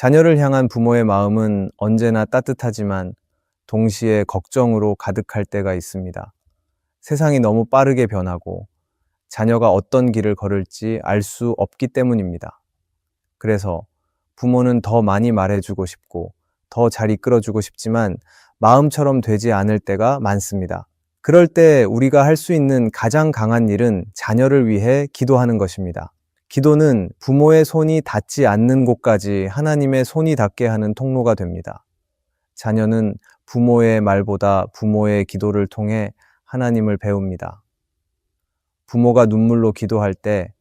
자녀를 향한 부모의 마음은 언제나 따뜻하지만 동시에 걱정으로 가득할 때가 있습니다. 세상이 너무 빠르게 변하고 자녀가 어떤 길을 걸을지 알 수 없기 때문입니다. 그래서 부모는 더 많이 말해주고 싶고 더 잘 이끌어주고 싶지만 마음처럼 되지 않을 때가 많습니다. 그럴 때 우리가 할 수 있는 가장 강한 일은 자녀를 위해 기도하는 것입니다. 기도는 부모의 손이 닿지 않는 곳까지 하나님의 손이 닿게 하는 통로가 됩니다. 자녀는 부모의 말보다 부모의 기도를 통해 하나님을 배웁니다. 부모가 눈물로 기도할 때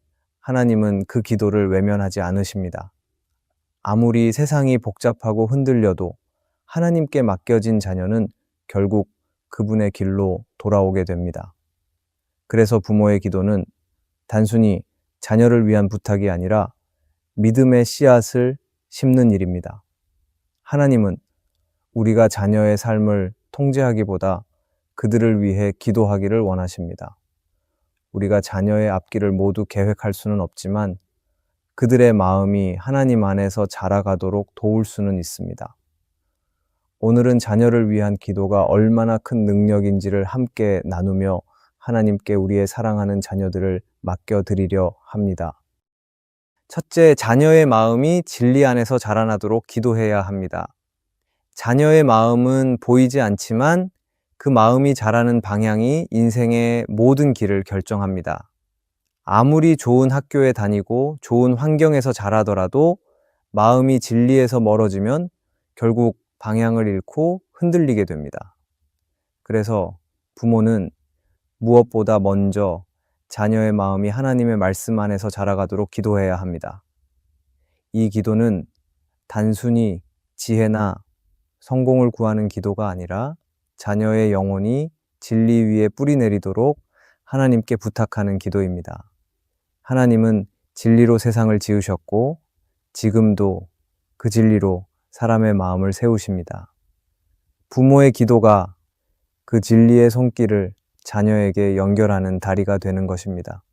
하나님은 그 기도를 외면하지 않으십니다. 아무리 세상이 복잡하고 흔들려도 하나님께 맡겨진 자녀는 결국 그분의 길로 돌아오게 됩니다. 그래서 부모의 기도는 단순히 자녀를 위한 부탁이 아니라 믿음의 씨앗을 심는 일입니다. 하나님은 우리가 자녀의 삶을 통제하기보다 그들을 위해 기도하기를 원하십니다. 우리가 자녀의 앞길을 모두 계획할 수는 없지만 그들의 마음이 하나님 안에서 자라가도록 도울 수는 있습니다. 오늘은 자녀를 위한 기도가 얼마나 큰 능력인지를 함께 나누며 하나님께 우리의 사랑하는 자녀들을 맡겨드리려 합니다. 첫째, 자녀의 마음이 진리 안에서 자라나도록 기도해야 합니다. 자녀의 마음은 보이지 않지만 그 마음이 자라는 방향이 인생의 모든 길을 결정합니다. 아무리 좋은 학교에 다니고 좋은 환경에서 자라더라도 마음이 진리에서 멀어지면 결국 방향을 잃고 흔들리게 됩니다. 그래서 부모는 무엇보다 먼저 자녀의 마음이 하나님의 말씀 안에서 자라가도록 기도해야 합니다. 이 기도는 단순히 지혜나 성공을 구하는 기도가 아니라 자녀의 영혼이 진리 위에 뿌리 내리도록 하나님께 부탁하는 기도입니다. 하나님은 진리로 세상을 지으셨고 지금도 그 진리로 사람의 마음을 세우십니다. 부모의 기도가 그 진리의 손길을 자녀에게 연결하는 다리가 되는 것입니다.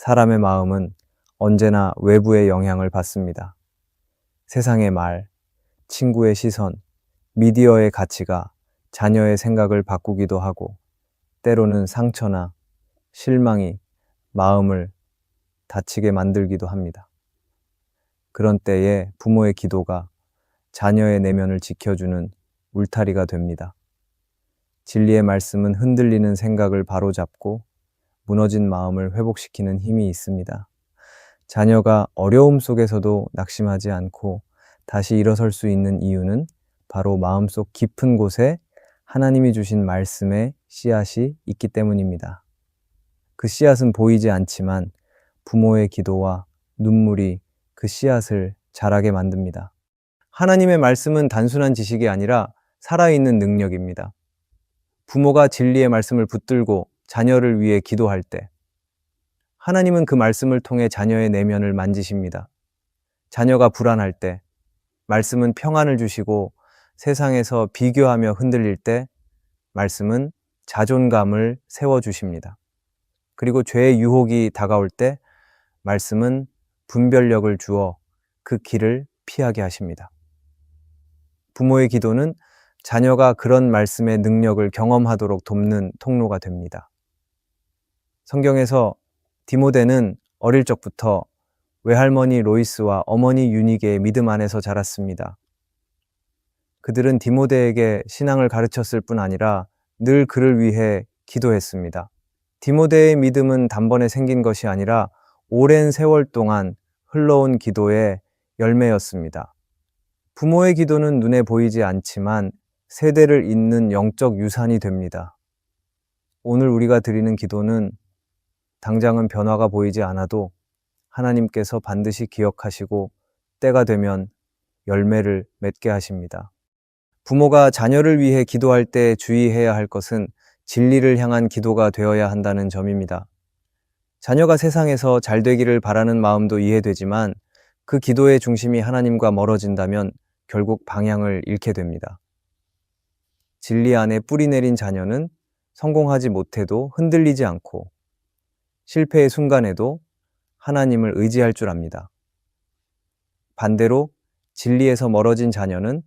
사람의 마음은 언제나 외부의 영향을 받습니다. 세상의 말, 친구의 시선, 미디어의 가치가 자녀의 생각을 바꾸기도 하고 때로는 상처나 실망이 마음을 다치게 만들기도 합니다. 그런 때에 부모의 기도가 자녀의 내면을 지켜주는 울타리가 됩니다. 진리의 말씀은 흔들리는 생각을 바로잡고 무너진 마음을 회복시키는 힘이 있습니다. 자녀가 어려움 속에서도 낙심하지 않고 다시 일어설 수 있는 이유는 바로 마음속 깊은 곳에 하나님이 주신 말씀의 씨앗이 있기 때문입니다. 그 씨앗은 보이지 않지만 부모의 기도와 눈물이 그 씨앗을 자라게 만듭니다. 하나님의 말씀은 단순한 지식이 아니라 살아있는 능력입니다. 부모가 진리의 말씀을 붙들고 자녀를 위해 기도할 때 하나님은 그 말씀을 통해 자녀의 내면을 만지십니다. 자녀가 불안할 때 말씀은 평안을 주시고 세상에서 비교하며 흔들릴 때 말씀은 자존감을 세워 주십니다. 그리고 죄의 유혹이 다가올 때 말씀은 분별력을 주어 그 길을 피하게 하십니다. 부모의 기도는 자녀가 그런 말씀의 능력을 경험하도록 돕는 통로가 됩니다. 성경에서 디모데는 어릴 적부터 외할머니 로이스와 어머니 유닉의 믿음 안에서 자랐습니다. 그들은 디모데에게 신앙을 가르쳤을 뿐 아니라 늘 그를 위해 기도했습니다. 디모데의 믿음은 단번에 생긴 것이 아니라 오랜 세월 동안 흘러온 기도의 열매였습니다. 부모의 기도는 눈에 보이지 않지만 세대를 잇는 영적 유산이 됩니다. 오늘 우리가 드리는 기도는 당장은 변화가 보이지 않아도 하나님께서 반드시 기억하시고 때가 되면 열매를 맺게 하십니다. 부모가 자녀를 위해 기도할 때 주의해야 할 것은 진리를 향한 기도가 되어야 한다는 점입니다. 자녀가 세상에서 잘 되기를 바라는 마음도 이해되지만 그 기도의 중심이 하나님과 멀어진다면 결국 방향을 잃게 됩니다. 진리 안에 뿌리 내린 자녀는 성공하지 못해도 흔들리지 않고 실패의 순간에도 하나님을 의지할 줄 압니다. 반대로 진리에서 멀어진 자녀는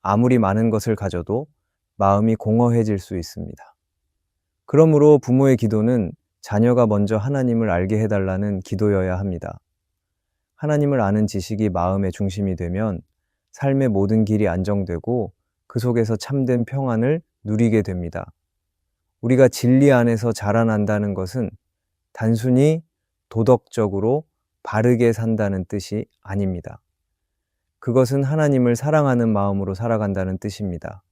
아무리 많은 것을 가져도 마음이 공허해질 수 있습니다. 그러므로 부모의 기도는 자녀가 먼저 하나님을 알게 해달라는 기도여야 합니다. 하나님을 아는 지식이 마음의 중심이 되면 삶의 모든 길이 안정되고 그 속에서 참된 평안을 누리게 됩니다. 우리가 진리 안에서 자라난다는 것은 단순히 도덕적으로 바르게 산다는 뜻이 아닙니다. 그것은 하나님을 사랑하는 마음으로 살아간다는 뜻입니다.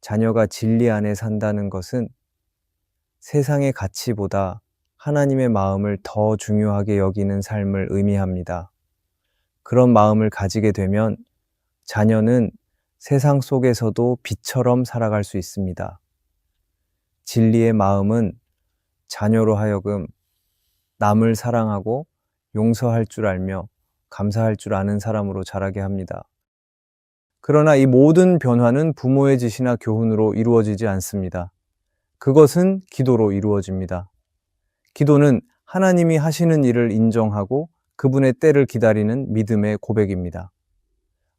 자녀가 진리 안에 산다는 것은 세상의 가치보다 하나님의 마음을 더 중요하게 여기는 삶을 의미합니다. 그런 마음을 가지게 되면 자녀는 세상 속에서도 빛처럼 살아갈 수 있습니다. 진리의 마음은 자녀로 하여금 남을 사랑하고 용서할 줄 알며 감사할 줄 아는 사람으로 자라게 합니다. 그러나 이 모든 변화는 부모의 지시나 교훈으로 이루어지지 않습니다. 그것은 기도로 이루어집니다. 기도는 하나님이 하시는 일을 인정하고 그분의 때를 기다리는 믿음의 고백입니다.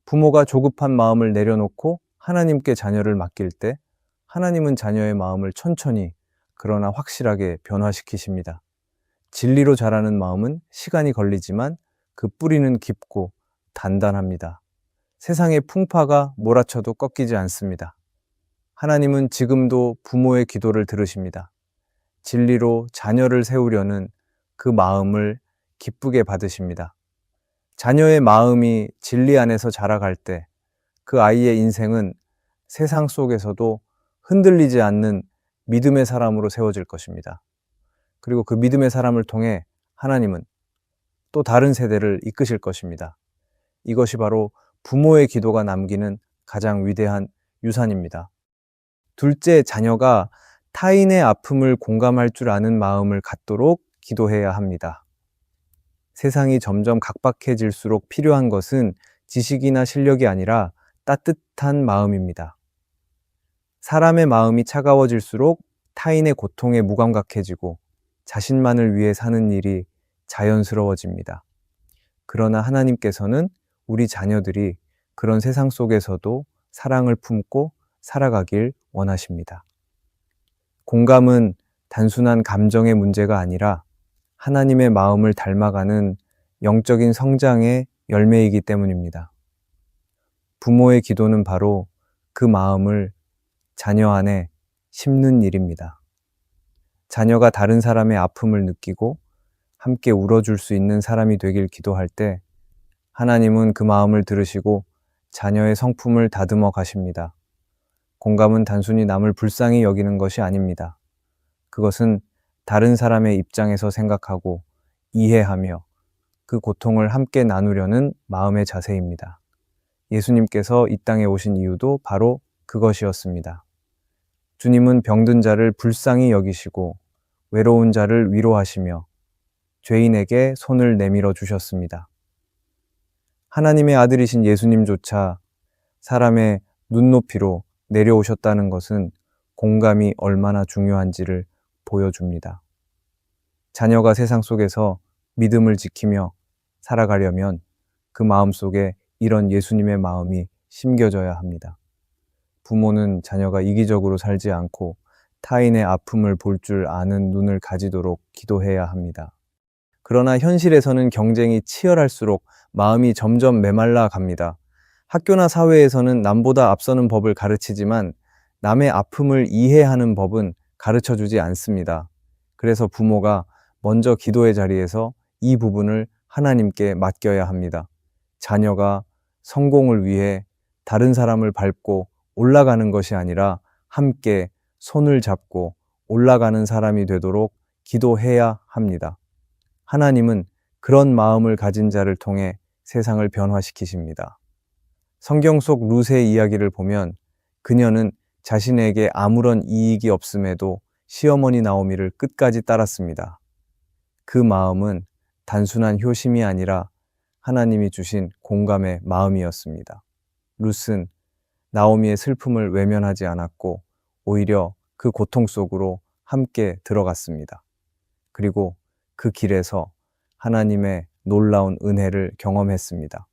부모가 조급한 마음을 내려놓고 하나님께 자녀를 맡길 때 하나님은 자녀의 마음을 천천히 그러나 확실하게 변화시키십니다. 진리로 자라는 마음은 시간이 걸리지만 그 뿌리는 깊고 단단합니다. 세상의 풍파가 몰아쳐도 꺾이지 않습니다. 하나님은 지금도 부모의 기도를 들으십니다. 진리로 자녀를 세우려는 그 마음을 기쁘게 받으십니다. 자녀의 마음이 진리 안에서 자라갈 때 그 아이의 인생은 세상 속에서도 흔들리지 않는 믿음의 사람으로 세워질 것입니다. 그리고 그 믿음의 사람을 통해 하나님은 또 다른 세대를 이끄실 것입니다. 이것이 바로 부모의 기도가 남기는 가장 위대한 유산입니다. 둘째, 자녀가 타인의 아픔을 공감할 줄 아는 마음을 갖도록 기도해야 합니다. 세상이 점점 각박해질수록 필요한 것은 지식이나 실력이 아니라 따뜻한 마음입니다. 사람의 마음이 차가워질수록 타인의 고통에 무감각해지고 자신만을 위해 사는 일이 자연스러워집니다. 그러나 하나님께서는 우리 자녀들이 그런 세상 속에서도 사랑을 품고 살아가길 원하십니다. 공감은 단순한 감정의 문제가 아니라 하나님의 마음을 닮아가는 영적인 성장의 열매이기 때문입니다. 부모의 기도는 바로 그 마음을 자녀 안에 심는 일입니다. 자녀가 다른 사람의 아픔을 느끼고 함께 울어줄 수 있는 사람이 되길 기도할 때 하나님은 그 마음을 들으시고 자녀의 성품을 다듬어 가십니다. 공감은 단순히 남을 불쌍히 여기는 것이 아닙니다. 그것은 다른 사람의 입장에서 생각하고 이해하며 그 고통을 함께 나누려는 마음의 자세입니다. 예수님께서 이 땅에 오신 이유도 바로 그것이었습니다. 주님은 병든 자를 불쌍히 여기시고 외로운 자를 위로하시며 죄인에게 손을 내밀어 주셨습니다. 하나님의 아들이신 예수님조차 사람의 눈높이로 내려오셨다는 것은 공감이 얼마나 중요한지를 보여줍니다. 자녀가 세상 속에서 믿음을 지키며 살아가려면 그 마음 속에 이런 예수님의 마음이 심겨져야 합니다. 부모는 자녀가 이기적으로 살지 않고 타인의 아픔을 볼 줄 아는 눈을 가지도록 기도해야 합니다. 그러나 현실에서는 경쟁이 치열할수록 마음이 점점 메말라 갑니다. 학교나 사회에서는 남보다 앞서는 법을 가르치지만 남의 아픔을 이해하는 법은 가르쳐 주지 않습니다. 그래서 부모가 먼저 기도의 자리에서 이 부분을 하나님께 맡겨야 합니다. 자녀가 성공을 위해 다른 사람을 밟고 올라가는 것이 아니라 함께 손을 잡고 올라가는 사람이 되도록 기도해야 합니다. 하나님은 그런 마음을 가진 자를 통해 세상을 변화시키십니다. 성경 속 룻의 이야기를 보면 그녀는 자신에게 아무런 이익이 없음에도 시어머니 나오미를 끝까지 따랐습니다. 그 마음은 단순한 효심이 아니라 하나님이 주신 공감의 마음이었습니다. 룻은 나오미의 슬픔을 외면하지 않았고 오히려 그 고통 속으로 함께 들어갔습니다. 그리고 그 길에서 하나님의 놀라운 은혜를 경험했습니다.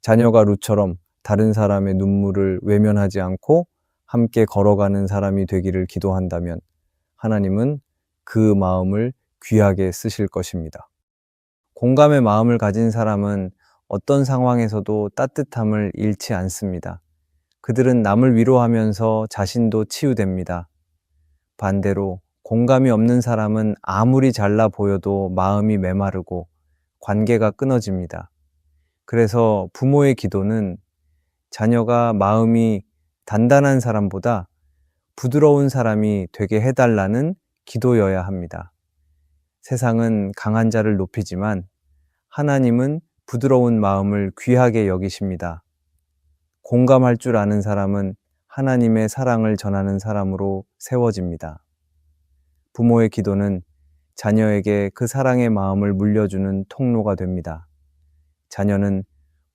자녀가 룻처럼 다른 사람의 눈물을 외면하지 않고 함께 걸어가는 사람이 되기를 기도한다면 하나님은 그 마음을 귀하게 쓰실 것입니다. 공감의 마음을 가진 사람은 어떤 상황에서도 따뜻함을 잃지 않습니다. 그들은 남을 위로하면서 자신도 치유됩니다. 반대로 공감이 없는 사람은 아무리 잘나 보여도 마음이 메마르고 관계가 끊어집니다. 그래서 부모의 기도는 자녀가 마음이 단단한 사람보다 부드러운 사람이 되게 해달라는 기도여야 합니다. 세상은 강한 자를 높이지만 하나님은 부드러운 마음을 귀하게 여기십니다. 공감할 줄 아는 사람은 하나님의 사랑을 전하는 사람으로 세워집니다. 부모의 기도는 자녀에게 그 사랑의 마음을 물려주는 통로가 됩니다. 자녀는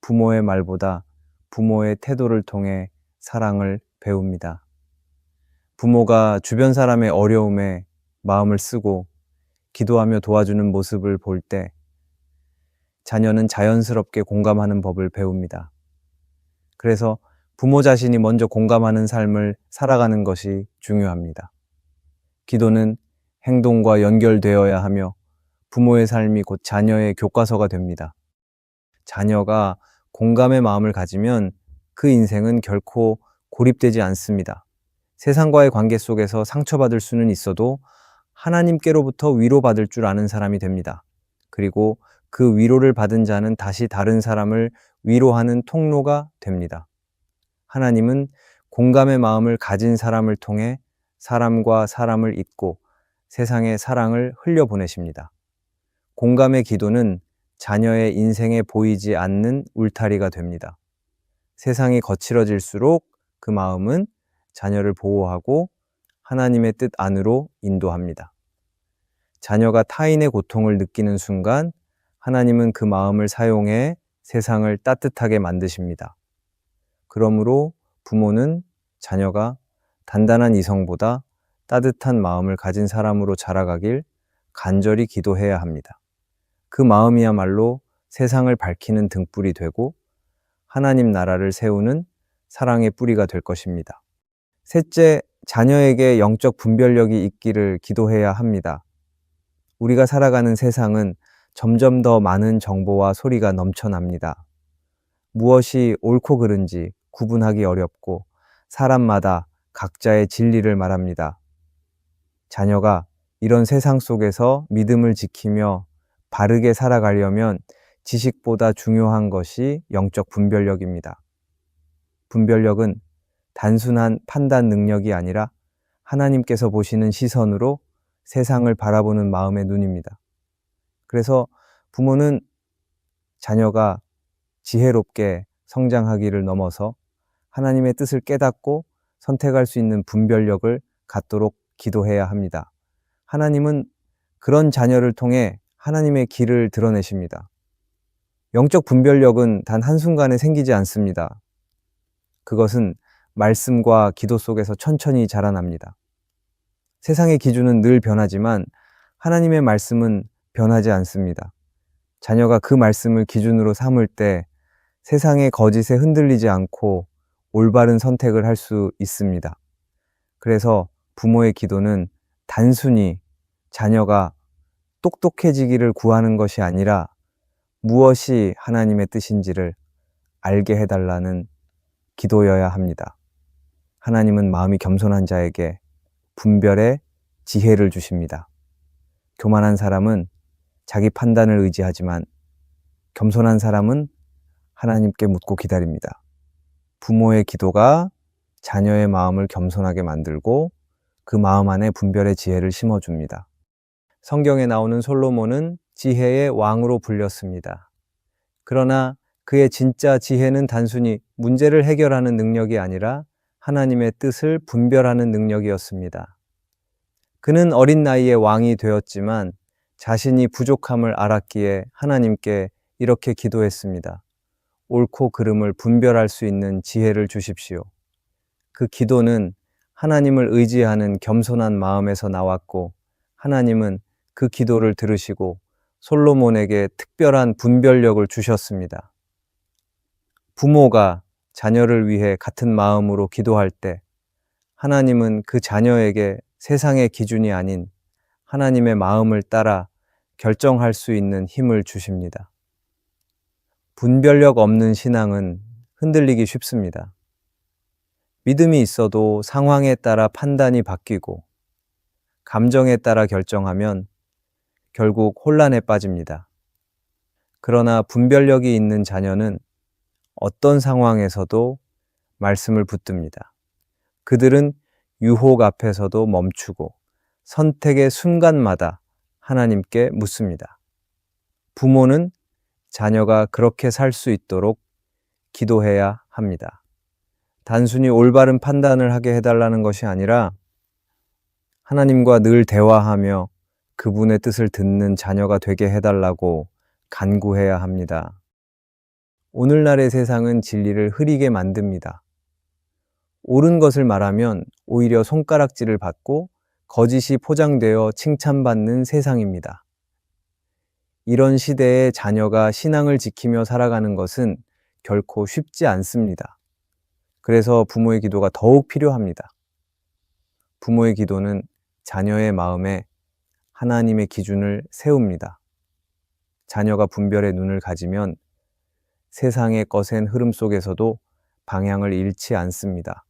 부모의 말보다 부모의 태도를 통해 사랑을 배웁니다. 부모가 주변 사람의 어려움에 마음을 쓰고 기도하며 도와주는 모습을 볼 때 자녀는 자연스럽게 공감하는 법을 배웁니다. 그래서 부모 자신이 먼저 공감하는 삶을 살아가는 것이 중요합니다. 기도는 행동과 연결되어야 하며 부모의 삶이 곧 자녀의 교과서가 됩니다. 자녀가 공감의 마음을 가지면 그 인생은 결코 고립되지 않습니다. 세상과의 관계 속에서 상처받을 수는 있어도 하나님께로부터 위로받을 줄 아는 사람이 됩니다. 그리고 그 위로를 받은 자는 다시 다른 사람을 위로하는 통로가 됩니다. 하나님은 공감의 마음을 가진 사람을 통해 사람과 사람을 잇고 세상의 사랑을 흘려보내십니다. 공감의 기도는 자녀의 인생에 보이지 않는 울타리가 됩니다. 세상이 거칠어질수록 그 마음은 자녀를 보호하고 하나님의 뜻 안으로 인도합니다. 자녀가 타인의 고통을 느끼는 순간 하나님은 그 마음을 사용해 세상을 따뜻하게 만드십니다. 그러므로 부모는 자녀가 단단한 이성보다 따뜻한 마음을 가진 사람으로 자라가길 간절히 기도해야 합니다. 그 마음이야말로 세상을 밝히는 등불이 되고 하나님 나라를 세우는 사랑의 뿌리가 될 것입니다. 셋째, 자녀에게 영적 분별력이 있기를 기도해야 합니다. 우리가 살아가는 세상은 점점 더 많은 정보와 소리가 넘쳐납니다. 무엇이 옳고 그른지 구분하기 어렵고 사람마다 각자의 진리를 말합니다. 자녀가 이런 세상 속에서 믿음을 지키며 바르게 살아가려면 지식보다 중요한 것이 영적 분별력입니다. 분별력은 단순한 판단 능력이 아니라 하나님께서 보시는 시선으로 세상을 바라보는 마음의 눈입니다. 그래서 부모는 자녀가 지혜롭게 성장하기를 넘어서 하나님의 뜻을 깨닫고 선택할 수 있는 분별력을 갖도록 기도해야 합니다. 하나님은 그런 자녀를 통해 하나님의 길을 드러내십니다. 영적 분별력은 단 한순간에 생기지 않습니다. 그것은 말씀과 기도 속에서 천천히 자라납니다. 세상의 기준은 늘 변하지만 하나님의 말씀은 변하지 않습니다. 자녀가 그 말씀을 기준으로 삼을 때 세상의 거짓에 흔들리지 않고 올바른 선택을 할 수 있습니다. 그래서 부모의 기도는 단순히 자녀가 똑똑해지기를 구하는 것이 아니라 무엇이 하나님의 뜻인지를 알게 해달라는 기도여야 합니다. 하나님은 마음이 겸손한 자에게 분별의 지혜를 주십니다. 교만한 사람은 자기 판단을 의지하지만 겸손한 사람은 하나님께 묻고 기다립니다. 부모의 기도가 자녀의 마음을 겸손하게 만들고 그 마음 안에 분별의 지혜를 심어줍니다. 성경에 나오는 솔로몬은 지혜의 왕으로 불렸습니다. 그러나 그의 진짜 지혜는 단순히 문제를 해결하는 능력이 아니라 하나님의 뜻을 분별하는 능력이었습니다. 그는 어린 나이에 왕이 되었지만 자신이 부족함을 알았기에 하나님께 이렇게 기도했습니다. 옳고 그름을 분별할 수 있는 지혜를 주십시오. 그 기도는 하나님을 의지하는 겸손한 마음에서 나왔고 하나님은 그 기도를 들으시고 솔로몬에게 특별한 분별력을 주셨습니다. 부모가 자녀를 위해 같은 마음으로 기도할 때 하나님은 그 자녀에게 세상의 기준이 아닌 하나님의 마음을 따라 결정할 수 있는 힘을 주십니다. 분별력 없는 신앙은 흔들리기 쉽습니다. 믿음이 있어도 상황에 따라 판단이 바뀌고 감정에 따라 결정하면 결국 혼란에 빠집니다. 그러나 분별력이 있는 자녀는 어떤 상황에서도 말씀을 붙듭니다. 그들은 유혹 앞에서도 멈추고 선택의 순간마다 하나님께 묻습니다. 부모는 자녀가 그렇게 살 수 있도록 기도해야 합니다. 단순히 올바른 판단을 하게 해달라는 것이 아니라 하나님과 늘 대화하며 그분의 뜻을 듣는 자녀가 되게 해달라고 간구해야 합니다. 오늘날의 세상은 진리를 흐리게 만듭니다. 옳은 것을 말하면 오히려 손가락질을 받고 거짓이 포장되어 칭찬받는 세상입니다. 이런 시대에 자녀가 신앙을 지키며 살아가는 것은 결코 쉽지 않습니다. 그래서 부모의 기도가 더욱 필요합니다. 부모의 기도는 자녀의 마음에 하나님의 기준을 세웁니다. 자녀가 분별의 눈을 가지면 세상의 거센 흐름 속에서도 방향을 잃지 않습니다.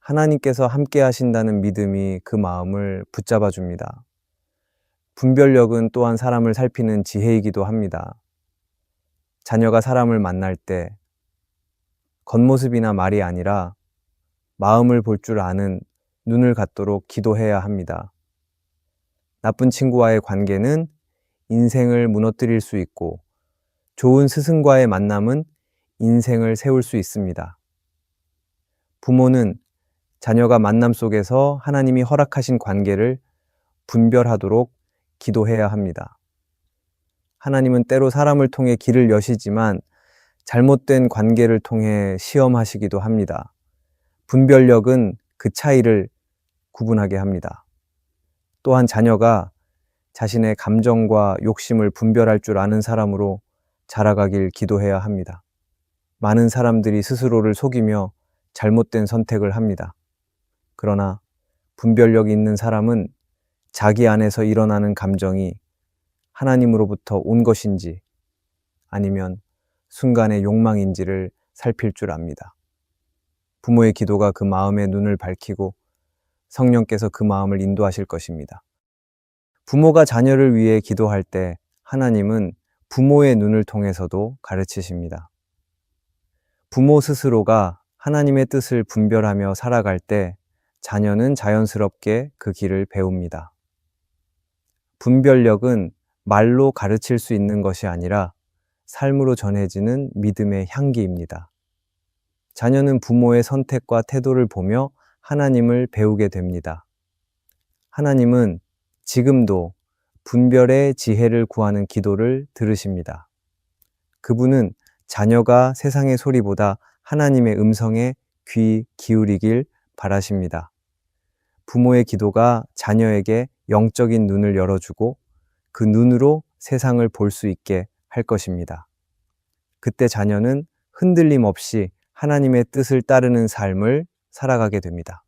하나님께서 함께 하신다는 믿음이 그 마음을 붙잡아 줍니다. 분별력은 또한 사람을 살피는 지혜이기도 합니다. 자녀가 사람을 만날 때 겉모습이나 말이 아니라 마음을 볼 줄 아는 눈을 갖도록 기도해야 합니다. 나쁜 친구와의 관계는 인생을 무너뜨릴 수 있고 좋은 스승과의 만남은 인생을 세울 수 있습니다. 부모는 자녀가 만남 속에서 하나님이 허락하신 관계를 분별하도록 기도해야 합니다. 하나님은 때로 사람을 통해 길을 여시지만 잘못된 관계를 통해 시험하시기도 합니다. 분별력은 그 차이를 구분하게 합니다. 또한 자녀가 자신의 감정과 욕심을 분별할 줄 아는 사람으로 자라가길 기도해야 합니다. 많은 사람들이 스스로를 속이며 잘못된 선택을 합니다. 그러나 분별력 있는 사람은 자기 안에서 일어나는 감정이 하나님으로부터 온 것인지 아니면 순간의 욕망인지를 살필 줄 압니다. 부모의 기도가 그 마음의 눈을 밝히고 성령께서 그 마음을 인도하실 것입니다. 부모가 자녀를 위해 기도할 때 하나님은 부모의 눈을 통해서도 가르치십니다. 부모 스스로가 하나님의 뜻을 분별하며 살아갈 때 자녀는 자연스럽게 그 길을 배웁니다. 분별력은 말로 가르칠 수 있는 것이 아니라 삶으로 전해지는 믿음의 향기입니다. 자녀는 부모의 선택과 태도를 보며 하나님을 배우게 됩니다. 하나님은 지금도 분별의 지혜를 구하는 기도를 들으십니다. 그분은 자녀가 세상의 소리보다 하나님의 음성에 귀 기울이길 바라십니다. 부모의 기도가 자녀에게 영적인 눈을 열어주고 그 눈으로 세상을 볼 수 있게 할 것입니다. 그때 자녀는 흔들림 없이 하나님의 뜻을 따르는 삶을 살아가게 됩니다.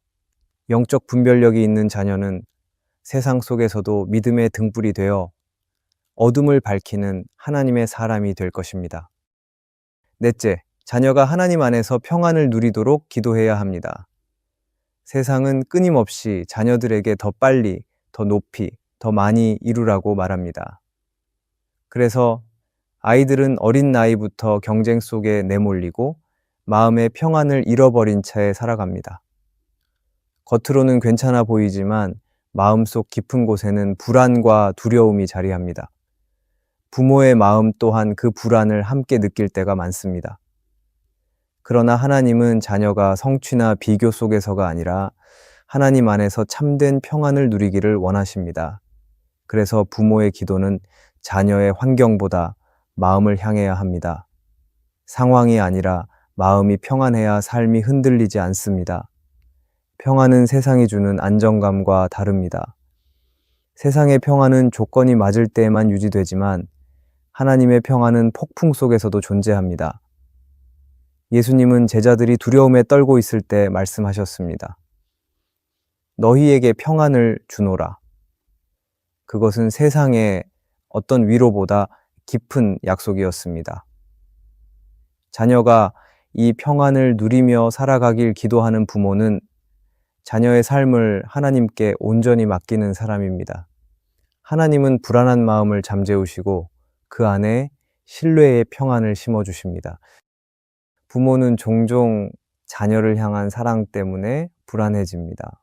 영적 분별력이 있는 자녀는 세상 속에서도 믿음의 등불이 되어 어둠을 밝히는 하나님의 사람이 될 것입니다. 넷째, 자녀가 하나님 안에서 평안을 누리도록 기도해야 합니다. 세상은 끊임없이 자녀들에게 더 빨리, 더 높이, 더 많이 이루라고 말합니다. 그래서 아이들은 어린 나이부터 경쟁 속에 내몰리고 마음의 평안을 잃어버린 채 살아갑니다. 겉으로는 괜찮아 보이지만 마음속 깊은 곳에는 불안과 두려움이 자리합니다. 부모의 마음 또한 그 불안을 함께 느낄 때가 많습니다. 그러나 하나님은 자녀가 성취나 비교 속에서가 아니라 하나님 안에서 참된 평안을 누리기를 원하십니다. 그래서 부모의 기도는 자녀의 환경보다 마음을 향해야 합니다. 상황이 아니라 마음이 평안해야 삶이 흔들리지 않습니다. 평안은 세상이 주는 안정감과 다릅니다. 세상의 평안은 조건이 맞을 때에만 유지되지만 하나님의 평안은 폭풍 속에서도 존재합니다. 예수님은 제자들이 두려움에 떨고 있을 때 말씀하셨습니다. 너희에게 평안을 주노라. 그것은 세상의 어떤 위로보다 깊은 약속이었습니다. 자녀가 이 평안을 누리며 살아가길 기도하는 부모는 자녀의 삶을 하나님께 온전히 맡기는 사람입니다. 하나님은 불안한 마음을 잠재우시고 그 안에 신뢰의 평안을 심어주십니다. 부모는 종종 자녀를 향한 사랑 때문에 불안해집니다.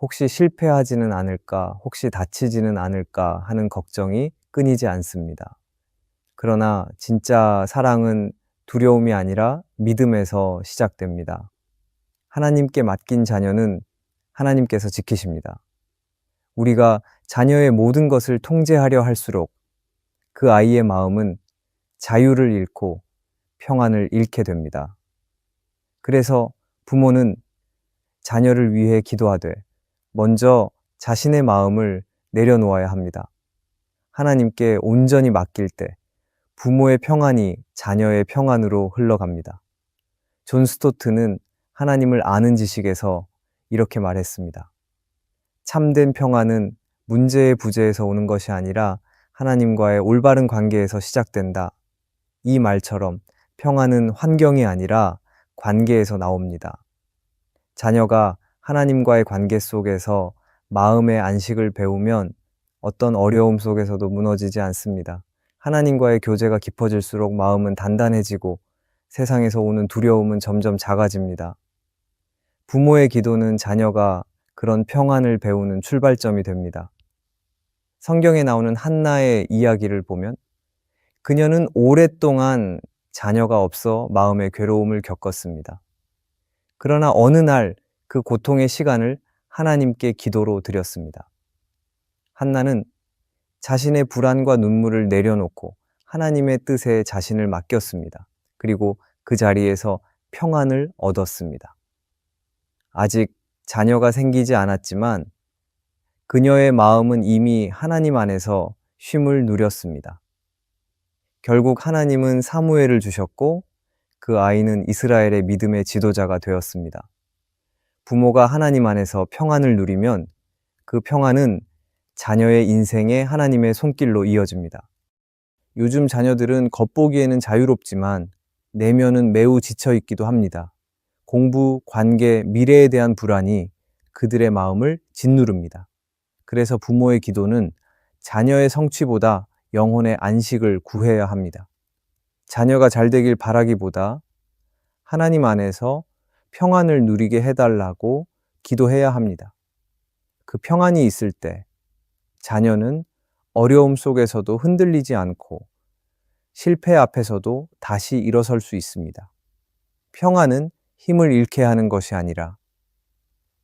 혹시 실패하지는 않을까, 혹시 다치지는 않을까 하는 걱정이 끊이지 않습니다. 그러나 진짜 사랑은 두려움이 아니라 믿음에서 시작됩니다. 하나님께 맡긴 자녀는 하나님께서 지키십니다. 우리가 자녀의 모든 것을 통제하려 할수록 그 아이의 마음은 자유를 잃고 평안을 잃게 됩니다. 그래서 부모는 자녀를 위해 기도하되 먼저 자신의 마음을 내려놓아야 합니다. 하나님께 온전히 맡길 때 부모의 평안이 자녀의 평안으로 흘러갑니다. 존 스토트는 하나님을 아는 지식에서 이렇게 말했습니다. 참된 평안은 문제의 부재에서 오는 것이 아니라 하나님과의 올바른 관계에서 시작된다. 이 말처럼 평안은 환경이 아니라 관계에서 나옵니다. 자녀가 하나님과의 관계 속에서 마음의 안식을 배우면 어떤 어려움 속에서도 무너지지 않습니다. 하나님과의 교제가 깊어질수록 마음은 단단해지고 세상에서 오는 두려움은 점점 작아집니다. 부모의 기도는 자녀가 그런 평안을 배우는 출발점이 됩니다. 성경에 나오는 한나의 이야기를 보면 그녀는 오랫동안 자녀가 없어 마음의 괴로움을 겪었습니다. 그러나 어느 날 그 고통의 시간을 하나님께 기도로 드렸습니다. 한나는 자신의 불안과 눈물을 내려놓고 하나님의 뜻에 자신을 맡겼습니다. 그리고 그 자리에서 평안을 얻었습니다. 아직 자녀가 생기지 않았지만 그녀의 마음은 이미 하나님 안에서 쉼을 누렸습니다. 결국 하나님은 사무엘을 주셨고 그 아이는 이스라엘의 믿음의 지도자가 되었습니다. 부모가 하나님 안에서 평안을 누리면 그 평안은 자녀의 인생에 하나님의 손길로 이어집니다. 요즘 자녀들은 겉보기에는 자유롭지만 내면은 매우 지쳐 있기도 합니다. 공부, 관계, 미래에 대한 불안이 그들의 마음을 짓누릅니다. 그래서 부모의 기도는 자녀의 성취보다 영혼의 안식을 구해야 합니다. 자녀가 잘 되길 바라기보다 하나님 안에서 평안을 누리게 해달라고 기도해야 합니다. 그 평안이 있을 때 자녀는 어려움 속에서도 흔들리지 않고 실패 앞에서도 다시 일어설 수 있습니다. 평안은 힘을 잃게 하는 것이 아니라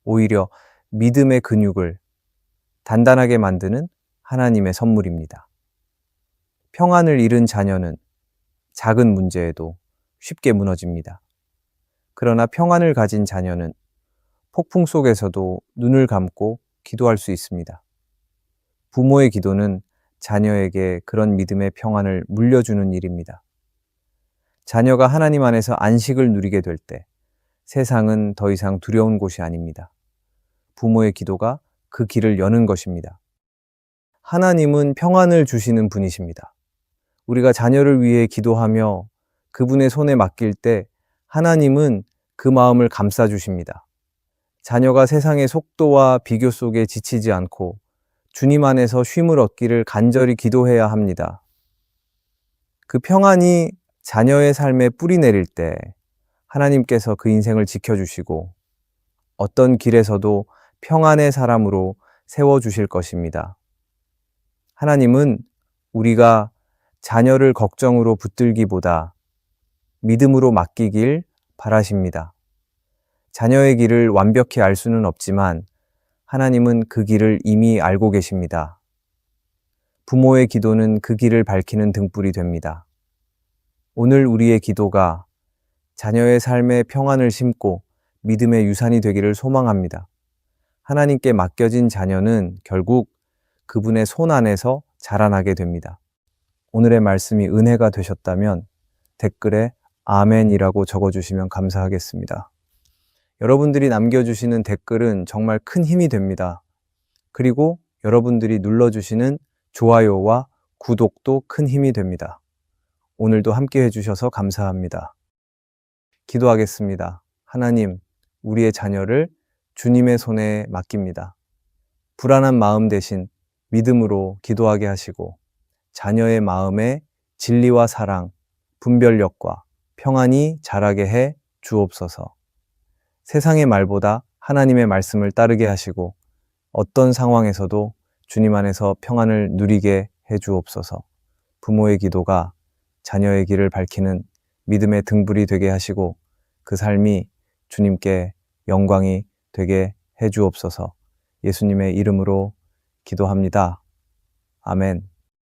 오히려 믿음의 근육을 단단하게 만드는 하나님의 선물입니다. 평안을 잃은 자녀는 작은 문제에도 쉽게 무너집니다. 그러나 평안을 가진 자녀는 폭풍 속에서도 눈을 감고 기도할 수 있습니다. 부모의 기도는 자녀에게 그런 믿음의 평안을 물려주는 일입니다. 자녀가 하나님 안에서 안식을 누리게 될 때 세상은 더 이상 두려운 곳이 아닙니다. 부모의 기도가 그 길을 여는 것입니다. 하나님은 평안을 주시는 분이십니다. 우리가 자녀를 위해 기도하며 그분의 손에 맡길 때 하나님은 그 마음을 감싸 주십니다. 자녀가 세상의 속도와 비교 속에 지치지 않고 주님 안에서 쉼을 얻기를 간절히 기도해야 합니다. 그 평안이 자녀의 삶에 뿌리 내릴 때 하나님께서 그 인생을 지켜주시고 어떤 길에서도 평안의 사람으로 세워주실 것입니다. 하나님은 우리가 자녀를 걱정으로 붙들기보다 믿음으로 맡기길 바라십니다. 자녀의 길을 완벽히 알 수는 없지만 하나님은 그 길을 이미 알고 계십니다. 부모의 기도는 그 길을 밝히는 등불이 됩니다. 오늘 우리의 기도가 자녀의 삶에 평안을 심고 믿음의 유산이 되기를 소망합니다. 하나님께 맡겨진 자녀는 결국 그분의 손 안에서 자라나게 됩니다. 오늘의 말씀이 은혜가 되셨다면 댓글에 아멘이라고 적어주시면 감사하겠습니다. 여러분들이 남겨주시는 댓글은 정말 큰 힘이 됩니다. 그리고 여러분들이 눌러주시는 좋아요와 구독도 큰 힘이 됩니다. 오늘도 함께 해주셔서 감사합니다. 기도하겠습니다. 하나님, 우리의 자녀를 주님의 손에 맡깁니다. 불안한 마음 대신 믿음으로 기도하게 하시고 자녀의 마음에 진리와 사랑, 분별력과 평안이 자라게 해 주옵소서. 세상의 말보다 하나님의 말씀을 따르게 하시고 어떤 상황에서도 주님 안에서 평안을 누리게 해 주옵소서. 부모의 기도가 자녀의 길을 밝히는 믿음의 등불이 되게 하시고 그 삶이 주님께 영광이 되게 해 주옵소서. 예수님의 이름으로 기도합니다. 아멘.